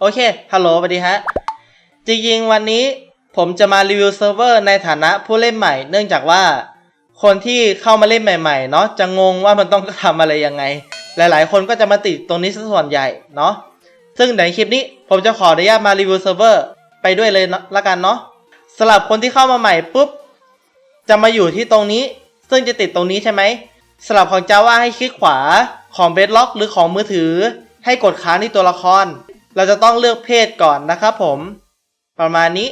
โอเค ฮัลโหลสวัสดีฮะ จริงๆ วันนี้ผมจะมารีวิวเซิร์ฟเวอร์ในฐานะผู้เล่นใหม่ เนื่องจากว่า คนที่เข้ามาเล่นใหม่ๆ เนาะจะงงว่ามันต้องทำอะไรยังไง หลายๆ คนก็จะมาติดตรงนี้ซะส่วนใหญ่เนาะ ซึ่งในคลิปนี้ผมจะขออนุญาตมารีวิวเซิร์ฟเวอร์ไปด้วยเลยละกันเนาะสำหรับคนที่เข้ามาใหม่ปุ๊บจะมาอยู่ที่ตรงนี้ ซึ่งจะติดตรงนี้ใช่ไหมสำหรับของ Java ให้คลิกขวาของ Bedrock หรือของมือถือ ให้กดค้างที่ตัวละคร เราจะต้องเลือกเพศก่อนนะครับผม ประมาณนี้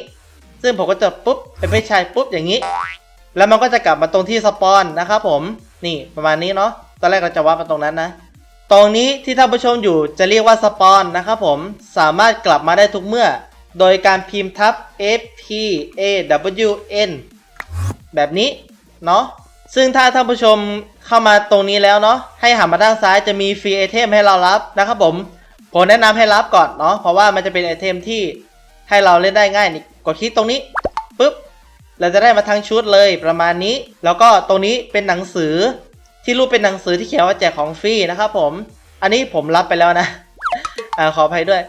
ซึ่งผมก็จะปุ๊บเป็นเพศชายปุ๊บอย่างนี้ แล้วมันก็จะกลับมาตรงที่สปอนนะครับผม นี่ประมาณนี้เนาะ ตอนแรกเราจะวัดมาตรงนั้นนะ ตรงนี้ที่ท่านผู้ชมอยู่จะเรียกว่าสปอนนะครับผม สามารถกลับมาได้ทุกเมื่อ โดยการพิมพ์ทับ F P A W N แบบนี้เนาะ ซึ่งถ้าท่านผู้ชมเข้ามาตรงนี้แล้วเนาะ ให้หันมาด้านซ้ายจะมีฟรีไอเทมให้เรารับนะครับผม ผมแนะนำให้รับก่อนเนาะเพราะว่ามันจะเป็นไอเทมที่ให้เราเล่นได้ง่ายนี่กดคลิกตรงนี้ปุ๊บเราจะได้มาทั้งชุดเลยประมาณนี้ แล้วก็ตรงนี้เป็นหนังสือที่รูปเป็นหนังสือที่เขียนว่าแจกของฟรีนะครับผม อันนี้ผมรับไปแล้วนะอ่าขออภัยด้วย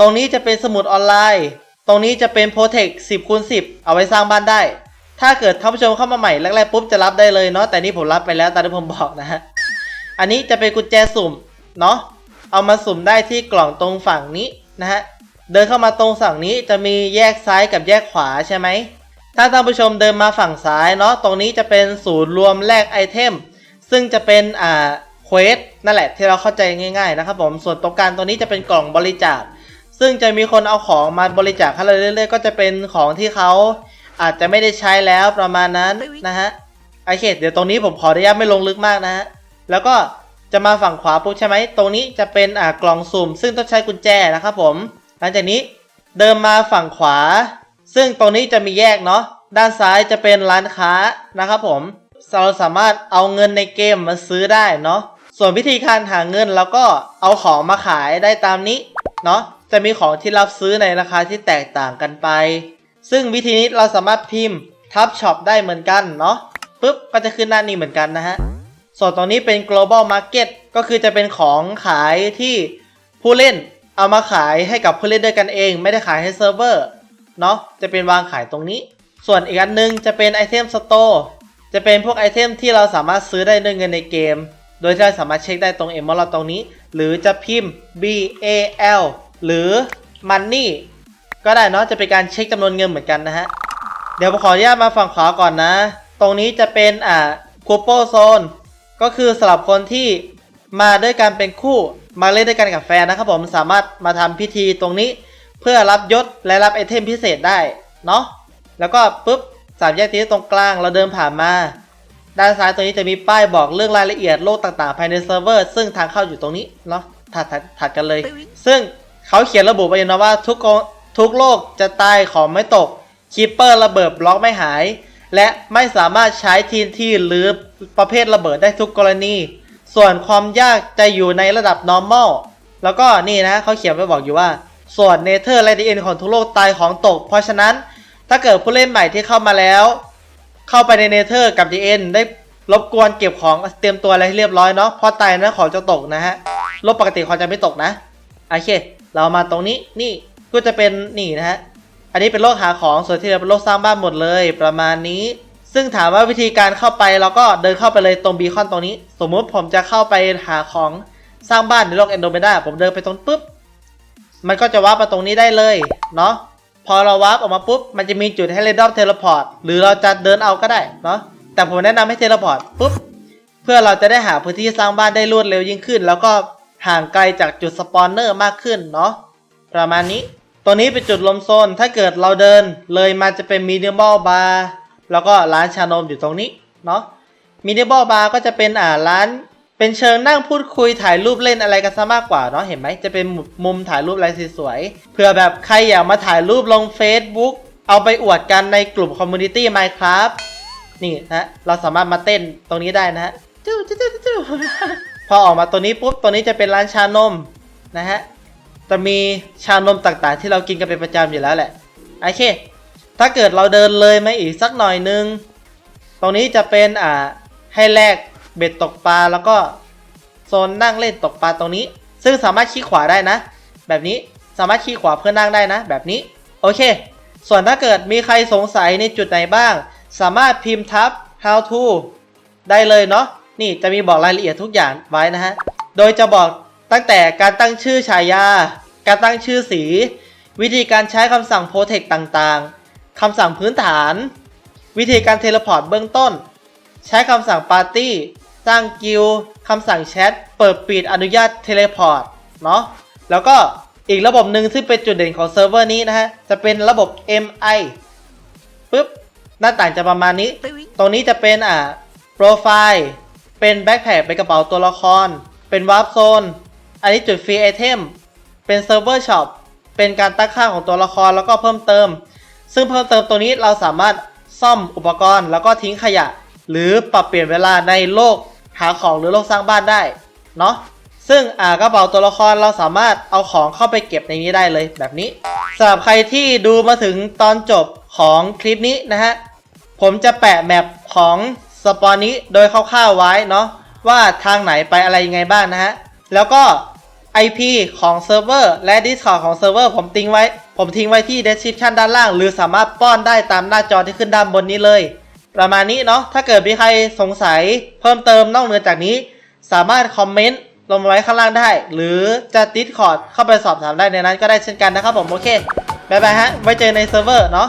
ตรงนี้จะเป็นสมุดออนไลน์ ตรงนี้จะเป็นโปรเทค10คูณ10 เอาไว้สร้างบ้านได้ ถ้าเกิดท่านผู้ชมเข้ามาใหม่แรกๆปุ๊บจะรับได้เลยเนาะแต่นี่ผมรับไปแล้วตามที่ผมบอกนะฮะอันนี้จะเป็นกุญแจสุ่มเนาะ เอามาสุ่มได้ที่กล่องตรงฝั่งนี้นะฮะ เดินเข้ามาตรงฝั่งนี้จะมีแยกซ้ายกับแยกขวาใช่ไหม ถ้าท่านผู้ชมเดินมาฝั่งซ้ายเนาะ ตรงนี้จะเป็นศูนย์รวมแลกไอเทม ซึ่งจะเป็นอ่าเควสนั่นแหละที่เราเข้าใจง่ายๆนะครับผม ส่วนตรงกลางตรงนี้จะเป็นกล่องบริจาค ซึ่งจะมีคนเอาของมาบริจาคให้เราเรื่อยๆ ก็จะเป็นของที่เขาอาจจะไม่ได้ใช้แล้วประมาณนั้นนะฮะ โอเค เดี๋ยวตรงนี้ผมขออนุญาตไม่ลงลึกมากนะฮะ แล้วก็ จะมาฝั่งขวาปุ๊บใช่ไหมตรงนี้จะเป็นอ่ากล่องสุ่ม ซึ่งต้องใช้กุญแจนะครับผม หลังจากนี้เดินมาฝั่งขวา ซึ่งตรงนี้จะมีแยกเนาะด้านซ้ายจะเป็นร้านค้านะครับผมเราสามารถเอาเงินในเกมมาซื้อได้เนาะส่วนวิธีการหาเงินเราก็เอาของมาขายได้ตามนี้เนาะจะมีของที่รับซื้อในราคาที่แตกต่างกันไป ซึ่งวิธีนี้เราสามารถพิมพ์ทับช็อปได้เหมือนกันเนาะปุ๊บก็จะขึ้นหน้านี้เหมือนกันนะฮะ ส่วนตรงนี้เป็น global market ก็คือจะเป็นของขายที่ผู้เล่นเอามาขายให้กับผู้เล่นด้วยกันเอง ไม่ได้ขายให้เซิร์ฟเวอร์เนาะจะเป็นวางขายตรงนี้ ส่วนอีกอันหนึงจะเป็นไอเทมสโตร์จะเป็นพวกไอเทมที่เราสามารถซื้อได้ด้วยเงินในเกม โดยที่เราสามารถเช็คได้ตรงเอมอลตรงนี้ หรือจะพิมพ์ B A L หรือ Money ก็ได้เนาะจะเป็นการเช็คจำนวนเงินเหมือนกันนะฮะ เดี๋ยวผมขออนุญาตมาฝั่งขวาก่อนนะ ตรงนี้จะเป็นอ่าคูโปโซน ก็คือสำหรับคนที่มาด้วยกันเป็นคู่มาเล่นด้วยกันกับแฟนนะครับผมสามารถมาทำพิธีตรงนี้ เพื่อรับยศและรับไอเทมพิเศษได้เนาะแล้วก็ปุ๊บสามแยกที่ตรงกลางเราเดินผ่านมา ด้านซ้ายตรงนี้จะมีป้ายบอกเรื่องรายละเอียดโลกต่างๆ ภายในเซิร์ฟเวอร์ ซึ่งทางเข้าอยู่ตรงนี้เนาะถัดถัดถัดกันเลย ซึ่งเขาเขียนระบุไว้นะว่าทุกโกทุกโลกจะตายของไม่ตกคีปเปอร์ระเบิดบล็อกไม่หาย และไม่สามารถใช้ทีนที่หรือประเภทระเบิดได้ทุกกรณี ส่วนความยากจะอยู่ในระดับ normal แล้วก็นี่นะเขาเขียนไว้บอกอยู่ว่า ส่วนเนเธอร์และดีเอ็นของทุกโลกตายของตก เพราะฉะนั้นถ้าเกิดผู้เล่นใหม่ที่เข้ามาแล้ว เข้าไปในเนเธอร์กับดีเอ็นได้รบกวนเก็บของเตรียมตัวอะไรให้เรียบร้อยเนาะเพราะตายนะของจะตกนะฮะลบปกติของจะไม่ตกนะโอเค เรามาตรงนี้นี่ก็จะเป็นนี่นะฮะ อันนี้เป็นโลกหาของส่วนที่เหลือเป็นโลกสร้างบ้านหมดเลยประมาณนี้ ซึ่งถามว่าวิธีการเข้าไปเราก็เดินเข้าไปเลยตรงบีคอนตรงนี้ สมมุติผมจะเข้าไปหาของสร้างบ้านในโลกเอนโดเมดาผมเดินไปตรงปุ๊บ มันก็จะวาร์ปมาตรงนี้ได้เลยเนาะพอเราวาร์ปออกมาปุ๊บ มันจะมีจุดให้เรนดอมเทเลพอร์ตหรือเราจะเดินเอาก็ได้เนาะแต่ผมแนะนำให้เทเลพอร์ตปุ๊บ เพื่อเราจะได้หาพื้นที่สร้างบ้านได้รวดเร็วยิ่งขึ้น แล้วก็ห่างไกลจากจุดสปอนเนอร์มากขึ้นเนาะประมาณนี้ ตัวนี้เป็นจุดลมโซน ถ้าเกิดเราเดินเลยมาจะเป็นมินิมอลบาร์แล้วก็ร้านชานมอยู่ตรงนี้เนาะมินิมอลบาร์ก็จะเป็นอ่าร้านเป็นเชิงนั่งพูดคุยถ่ายรูปเล่นอะไรกันซะมากกว่าเนาะเห็นไหมจะเป็นมุมถ่ายรูปอะไรสวยๆเผื่อแบบใครอยากมาถ่ายรูปลง Facebook เอาไปอวดกันในกลุ่มคอมมูนิตี้ Minecraft นี่นะเราสามารถมาเต้นตรงนี้ได้นะฮะจู้จู้จู้พอออกมาตัวนี้ปุ๊บตัวนี้จะเป็นร้านชานมนะฮะ จะมีชานมต่างๆ ที่เรากินกันเป็นประจำอยู่แล้วแหละโอเค ถ้าเกิดเราเดินเลยมาอีกสักหน่อยนึง ตรงนี้จะเป็นอ่าให้แลกเบ็ดตกปลาแล้วก็โซนนั่งเล่นตกปลาตรงนี้ ซึ่งสามารถคลิกขวาได้นะ แบบนี้สามารถคลิกขวาเพื่อนั่งได้นะ แบบนี้โอเค ส่วนถ้าเกิดมีใครสงสัยในจุดไหนบ้าง สามารถพิมพ์ทับ how to ได้เลยเนาะนี่จะมีบอกรายละเอียดทุกอย่างไว้นะฮะ โดยจะบอก ตั้งแต่การตั้งชื่อฉายา การตั้งชื่อสี วิธีการใช้คำสั่ง protect ต่างๆ คำสั่งพื้นฐาน วิธีการเทเลพอร์ตเบื้องต้น ใช้คำสั่ง Party สร้างกิลคำสั่งแชท เปิดปิดอนุญาตเทเลพอร์ต เนาะ แล้วก็อีกระบบหนึ่งซึ่งเป็นจุดเด่นของเซิร์ฟเวอร์นี้นะฮะ จะเป็นระบบ MI ปึ๊บ หน้าต่างจะประมาณนี้ ตรงนี้จะเป็นอ่า โปรไฟล์ เป็นแบ็คแพคเป็นกระเป๋าตัวละคร เป็นวาร์ปโซน อันนี้จุดฟรีไอเทม เป็นเซิร์ฟเวอร์ช็อป เป็นการตั้งค่าของตัวละครแล้วก็เพิ่มเติม ซึ่งเพิ่มเติมตรงนี้เราสามารถซ่อมอุปกรณ์ แล้วก็ทิ้งขยะ หรือปรับเปลี่ยนเวลาในโลกหาของหรือโลกสร้างบ้านได้ เนาะซึ่งอ่ากระเป๋าตัวละครเราสามารถเอาของเข้าไปเก็บในนี้ได้เลยแบบนี้สำหรับใครที่ดูมาถึงตอนจบของคลิปนี้นะฮะ ผมจะแปะแมปของสปอนนี้โดยคร่าวๆไว้เนาะว่าทางไหนไปอะไรยังไงบ้างนะฮะ แล้วก็ IP ของเซิร์ฟเวอร์และ Discord ของเซิร์ฟเวอร์ผมทิ้งไว้ ผมทิ้งไว้ที่ description ด้านล่าง หรือสามารถป้อนได้ตามหน้าจอที่ขึ้นด้านบนนี้เลย ประมาณนี้เนาะถ้าเกิดมีใครสงสัยเพิ่มเติมนอกเหนือจากนี้ สามารถคอมเมนต์ลงมาไว้ข้างล่างได้ หรือจะ Discord เข้าไปสอบถามได้ในนั้นก็ได้เช่นกันนะครับผมโอเคบายบายฮะไว้เจอในเซิร์ฟเวอร์เนาะ